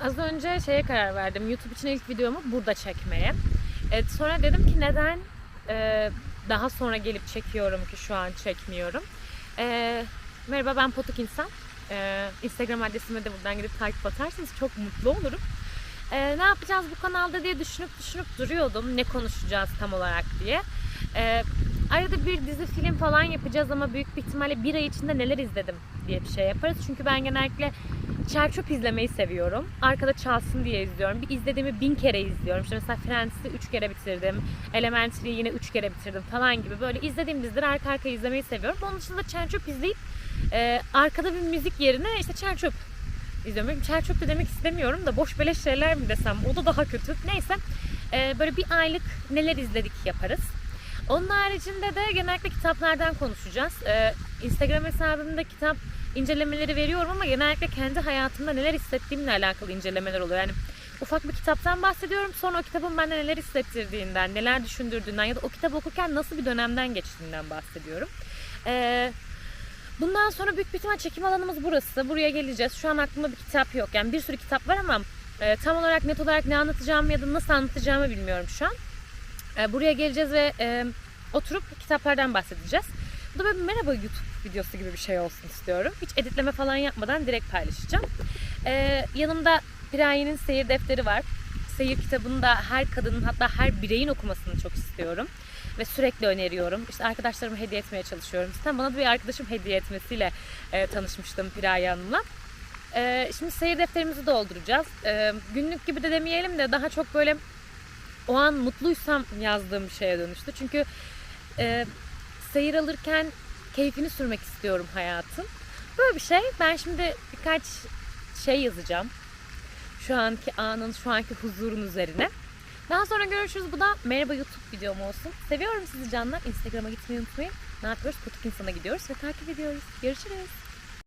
Az önce şeye karar verdim. YouTube için ilk videomu burada çekmeye. Evet, sonra dedim ki neden e, daha sonra gelip çekiyorum ki şu an çekmiyorum. E, merhaba ben Potuk İnsan. E, Instagram adresime de buradan gidip takip atarsanız çok mutlu olurum. E, ne yapacağız bu kanalda diye düşünüp düşünüp duruyordum. Ne konuşacağız tam olarak diye. E, arada bir dizi film falan yapacağız ama büyük bir ihtimalle bir ay içinde neler izledim diye bir şey yaparız. Çünkü ben genellikle Çerçöp izlemeyi seviyorum. Arkada çalsın diye izliyorum. Bir izlediğimi bin kere izliyorum. İşte mesela Friends'i üç kere bitirdim. Elementary'i yine üç kere bitirdim falan gibi. Böyle izlediğim dizileri arka arkaya izlemeyi seviyorum. Onun dışında Çerçöp izleyip e, arkada bir müzik yerine işte Çerçöp izliyorum. Benim Çerçöp de demek istemiyorum da boş beleş şeyler mi desem o da daha kötü. Neyse e, böyle bir aylık neler izledik yaparız. Onun haricinde de genellikle kitaplardan konuşacağız. E, Instagram hesabımda kitap incelemeleri veriyorum ama genellikle kendi hayatımda neler hissettiğimle alakalı incelemeler oluyor. Yani ufak bir kitaptan bahsediyorum. Sonra o kitabın bende neler hissettirdiğinden, neler düşündürdüğünden ya da o kitabı okurken nasıl bir dönemden geçtiğinden bahsediyorum. Ee, bundan sonra büyük bir ihtimal çekim alanımız burası. Buraya geleceğiz. Şu an aklımda bir kitap yok. Yani bir sürü kitap var ama e, tam olarak net olarak ne anlatacağımı ya da nasıl anlatacağımı bilmiyorum şu an. E, buraya geleceğiz ve e, oturup kitaplardan bahsedeceğiz. Bu da böyle merhaba YouTube videosu gibi bir şey olsun istiyorum. Hiç editleme falan yapmadan direkt paylaşacağım. Ee, yanımda Piraye'nin seyir defteri var. Seyir kitabını da her kadının hatta her bireyin okumasını çok istiyorum. Ve sürekli öneriyorum. İşte arkadaşlarıma hediye etmeye çalışıyorum. Zaten bana da bir arkadaşım hediye etmesiyle e, tanışmıştım Piraye Hanım'la. E, şimdi seyir defterimizi dolduracağız. E, günlük gibi de demeyelim de daha çok böyle o an mutluysam yazdığım bir şeye dönüştü. Çünkü e, seyir alırken keyfini sürmek istiyorum hayatın. Böyle bir şey. Ben şimdi birkaç şey yazacağım. Şu anki anın, şu anki huzurun üzerine. Daha sonra görüşürüz. Bu da merhaba YouTube videom olsun. Seviyorum sizi canlar. Instagram'a gitmeyi unutmayın. Ne yapıyoruz? Kutuk insana gidiyoruz ve takip ediyoruz. Görüşürüz.